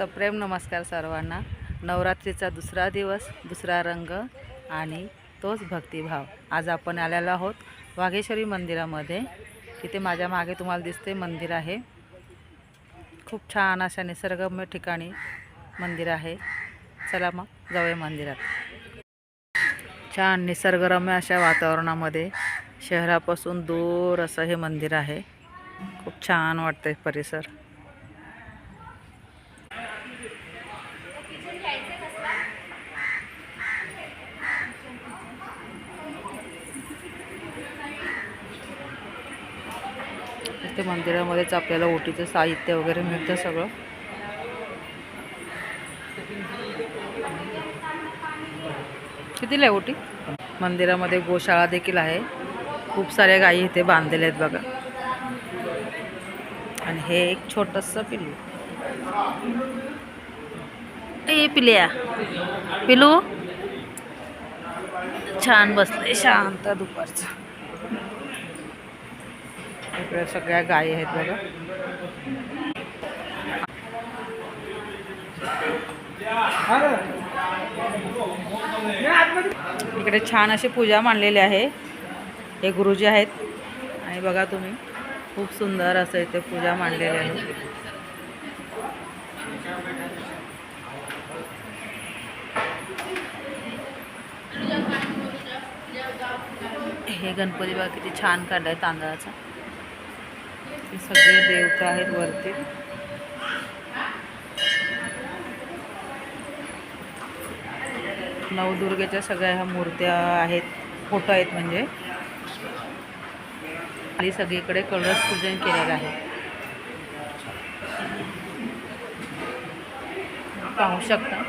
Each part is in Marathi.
सप्रेम नमस्कार सर्वांना. नवरात्रीचा दुसरा दिवस दुसरा रंग आणि तोच भक्तिभाव. आज आपण आलेलो आहोत वाघेश्वरी मंदिरामध्ये. तिथे माझ्या मागे तुम्हाला दिसते मंदिर आहे. खूप छान अशा निसर्गम्य ठिकाणी मंदिर आहे. चला मग जाऊया मंदिरात. छान निसर्गरम्य अशा वातावरणामध्ये शहरापासून दूर असं हे मंदिर आहे. खूप छान वाटतं परिसर. इथे मंदिरामध्येच आपल्याला ओटीचं साहित्य वगैरे मिळतं सगळं. कितीला आहे ओटी? मंदिरामध्ये गोशाळा देखील आहे. खूप साऱ्या गायी इथे बांधलेल्या आहेत बघा. आणि हे एक छोटंसं पिल्लू. ए पिल्या. पिलू. छान बसले शांत दुपारचं. इकडे सगळ्या गायी आहेत बघा. इकडे छान अशी पूजा मांडलेली आहे. हे गुरुजी आहेत. आणि बघा तुम्ही खूप सुंदर असं इथे पूजा मांडलेली आहे. हे गणपती बघा किती छान काढलाय तांदळाचा. हे सगळे देवता आहेत वरती. नवदुर्गेच्या सगळ्या ह्या मूर्त्या आहेत फोटो आहेत म्हणजे. खाली सगळीकडे कळस पूजन केलेलं आहे. पाहू शकता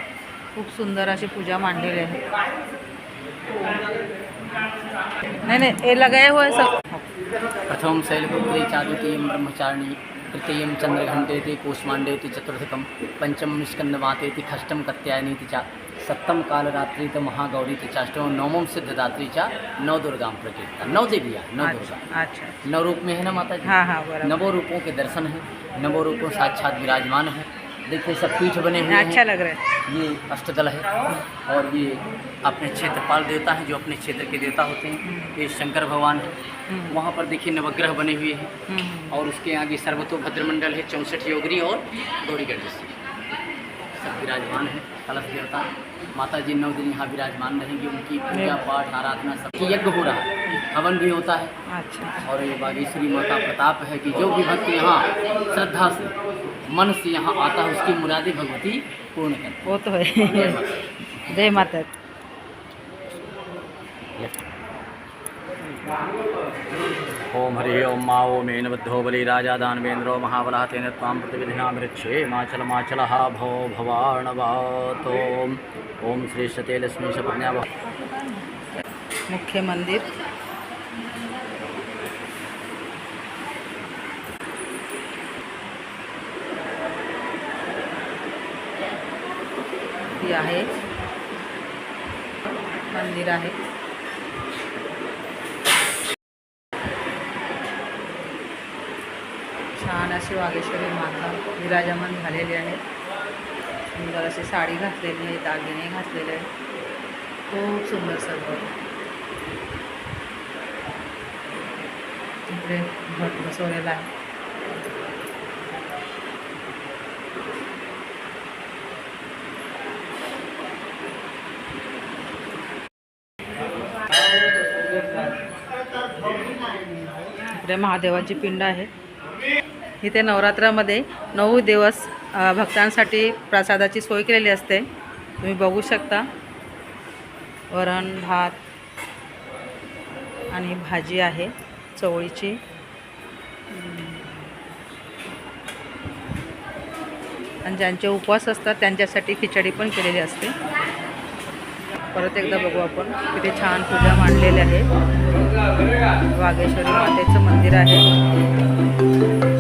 खूप सुंदर अशी पूजा मांडलेली आहे. नाही नाही हे लगाए होय सब. प्रथमं शैलपुत्री चादुतीयं ब्रह्मचारिणी तृतीयं चन्द्रघण्टेति कूष्माण्डेति चतुर्थकं पञ्चमं स्कन्दमातेति षष्ठं कत्यायनीति च सप्तम कालरात्रि च महागौरीति च अष्टमं नवमं सिद्धदात्री च नवदुर्गां प्रकीर्ता। नौ देवियाँ नौ दुर्गा। अच्छा। अच्छा नौ रूप में है ना माता जी हाँ हाँ नवो रूपों के दर्शन है नवो रूपों साक्षात विराजमान है। देखिए सब पीठ बने हुए हैं। अच्छा लग रहा है। ये अष्टदल है और ये अपने क्षेत्रपाल देवता हैं जो अपने क्षेत्र के देवता होते हैं। ये शंकर भगवान है। हम्म, वहाँ पर देखिए नवग्रह बने हुए हैं। हम्म, और उसके आगे सर्वतोभद्र मंडल है चौंसठ योगरी और गौरी गणेश विराजमान है कलश देवता। माता जी नौ दिन यहाँ विराजमान रहेंगी उनकी पूजा पाठ आराधना सब यज्ञ हो रहा है। हवन भी होता है। अच्छा। और ये बागेश्वरी माँ का प्रताप है कि जो भी भक्त यहाँ श्रद्धा से मन से यहाँ आता है उसकी मुरादी भगवती पूर्ण करती वो तो है। है जय माता। ओम हरि ओम, मा ओम, येन बद्धो बलि, राजा दानवेन्द्रो महाबलः तेन त्वां प्रतिविधिनामृच्छे माचल माचलः भो भवाणवातो ओम श्री सते लक्ष्मी सपज्ञा मुख्य मंदिर। ही मंदिर आहे। अशी वागेश्वरी माता विराजमान झालेली आहे. सुंदर अशी साडी घातलेली आहे दागिने घातलेले आहे खूप सुंदर सर्व तिकडे घट बसवलेला आहे. इकडे महादेवाची पिंड आहे. इथे नवरात्रामध्ये नऊ दिवस भक्तांसाठी प्रसादाची सोय केलेली असते. तुम्ही बघू शकता. वरण भात आणि भाजी आहे चवळीची. आणि ज्यांचे उपवास असतात त्यांच्यासाठी खिचडी पण केलेली असते. परत एकदा बघू आपण. किती छान पूजा मांडलेली आहे. वागेश्वरी मातेचं मंदिर आहे.